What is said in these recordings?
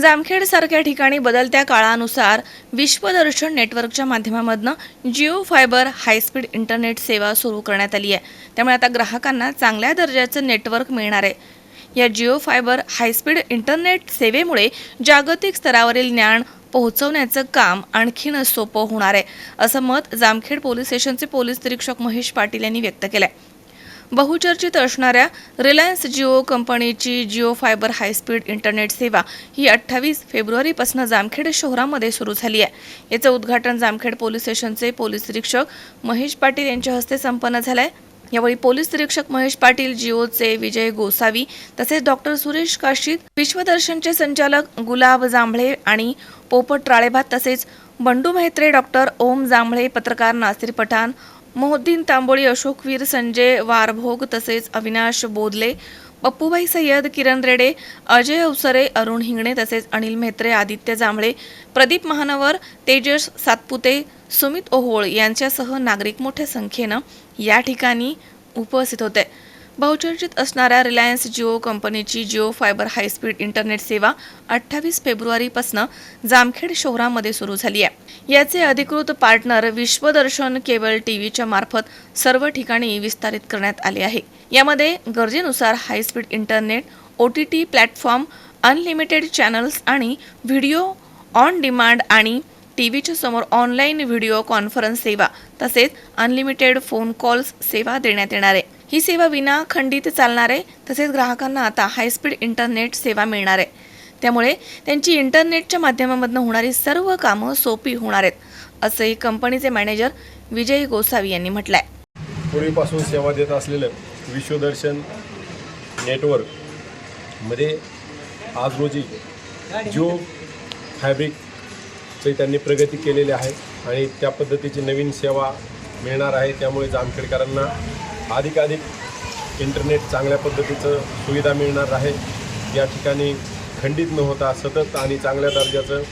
जामखेड सारख्या ठिकाणी बदलत्या काळानुसार विश्वदर्शन नेटवर्कच्या माध्यमामधनं Jio fibre high speed internet सेवा सुरू करण्यात आली आहे. त्यामुळे आता ग्राहकांना चांगल्या दर्जाचं नेटवर्क मिळणार आहे. या Jio fibre high speed internet सेवेमुळे जागतिक स्तरावरील ज्ञान पोहोचवण्याचं काम आणखीन सोपं होणार आहे असं मत जामखेड पोलीस स्टेशनचे पोलीस निरीक्षक महेश पाटील यांनी व्यक्त केलं आहे बहुचर्चित असणाऱ्या रिलायन्स जिओ कंपनीची जिओ फायबर हायस्पीड इंटरनेट सेवा ही अठ्ठावीस फेब्रुवारीपासून जामखेड शहरामध्ये सुरू झाली आहे. याचं उद्घाटन जामखेड पोलीस स्टेशनचे पोलीस निरीक्षक महेश पाटील यांच्या हस्ते संपन्न झालं आहे यावेळी पोलीस निरीक्षक महेश पाटील जिओचे विजय गोसावी तसेच डॉक्टर सुरेश काशीद विश्वदर्शनचे संचालक गुलाब जांभळे आणि पोपट राळेभात तसेच बंडू म्हेत्रे डॉक्टर ओम जांभळे पत्रकार नासिर पठाण मोहद्दीन तांबोळी अशोकवीर संजय वारभोग तसेच अविनाश बोदले पप्पूबाई सय्यद किरण रेडे अजय अवसरे अरुण हिंगणे तसेच अनिल म्हेत्रे आदित्य जांभळे प्रदीप महानवर तेजस सातपुते सुमित ओहोळ यांच्यासह नागरिक मोठ्या संख्येनं या ठिकाणी उपस्थित होते. बहुचर्चित असणाऱ्या रिलायन्स जिओ कंपनीची जिओ फायबर हायस्पीड इंटरनेट सेवा अठ्ठावीस फेब्रुवारीपासून जामखेड शहरामध्ये सुरू झाली आहे. याचे अधिकृत पार्टनर विश्वदर्शन केबल टीव्हीच्या मार्फत सर्व ठिकाणी विस्तारित करण्यात आले आहे. यामध्ये गरजेनुसार high speed internet O T T platform unlimited channels आणि व्हिडिओ ऑन डिमांड आणि टीव्हीच्या समोर ऑनलाईन व्हिडिओ कॉन्फरन्स सेवा तसेच अनलिमिटेड फोन कॉल्स सेवा देण्यात येणार आहे. ही सेवा विना खंडित चालणार आहे तसेच ग्राहकांना आता हायस्पीड इंटरनेट सेवा मिळणार आहे. त्यामुळे त्यांची इंटरनेटच्या माध्यमामधून होणारी सर्व कामं सोपी होणार आहेत असंही कंपनीचे मॅनेजर विजय गोसावी यांनी म्हटलंय. पूर्वीपासून सेवा देत असलेलं विश्वदर्शन नेटवर्कमध्ये आज रोजी जिओ ते त्यांनी प्रगती केलेली आहे आणि त्या पद्धतीची नवीन सेवा मिळणार आहे त्यामुळे जामखेडकरांना अधिकाधिक इंटरनेट चांगल्या पद्धतीचं सुविधा मिळणार आहे. या ठिकाणी खंडित न होता सतत आणि चांगल्या दर्जाचं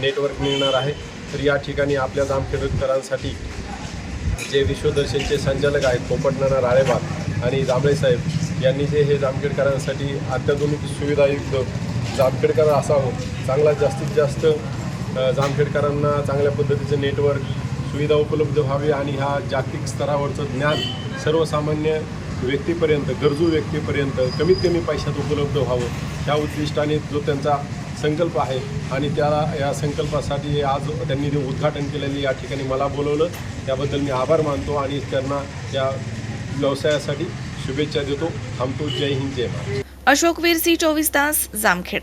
नेटवर्क मिळणार आहे. तर या ठिकाणी आपल्या जामखेडकरांसाठी जे विश्वदर्शनचे संचालक आहेत पोपटनाना राळेबाग आणि जांभळे साहेब यांनी जे हे जामखेडकरांसाठी अत्याधुनिक सुविधायुक्त जामखेडकर असावं चांगला जास्तीत जास्त जामखेडकरांना चांगल्या पद्धतीचं नेटवर्क सुविधा उपलब्ध व्हावी आणि ह्या जागतिक स्तरावरचं ज्ञान सर्वसामान्य व्यक्तीपर्यंत गरजू व्यक्तीपर्यंत कमीत कमी पैशात उपलब्ध व्हावं. ह्या उद्दिष्टाने जो त्यांचा संकल्प आहे आणि त्याला या संकल्पासाठी आज त्यांनी जे उद्घाटन केलेले या ठिकाणी मला बोलवलं त्याबद्दल मी आभार मानतो आणि त्यांना या व्यवसायासाठी शुभेच्छा देतो. थांबतो जय हिंद जय महाराष्ट्र अशोकवीर सी चोवीस तास Jamkhed.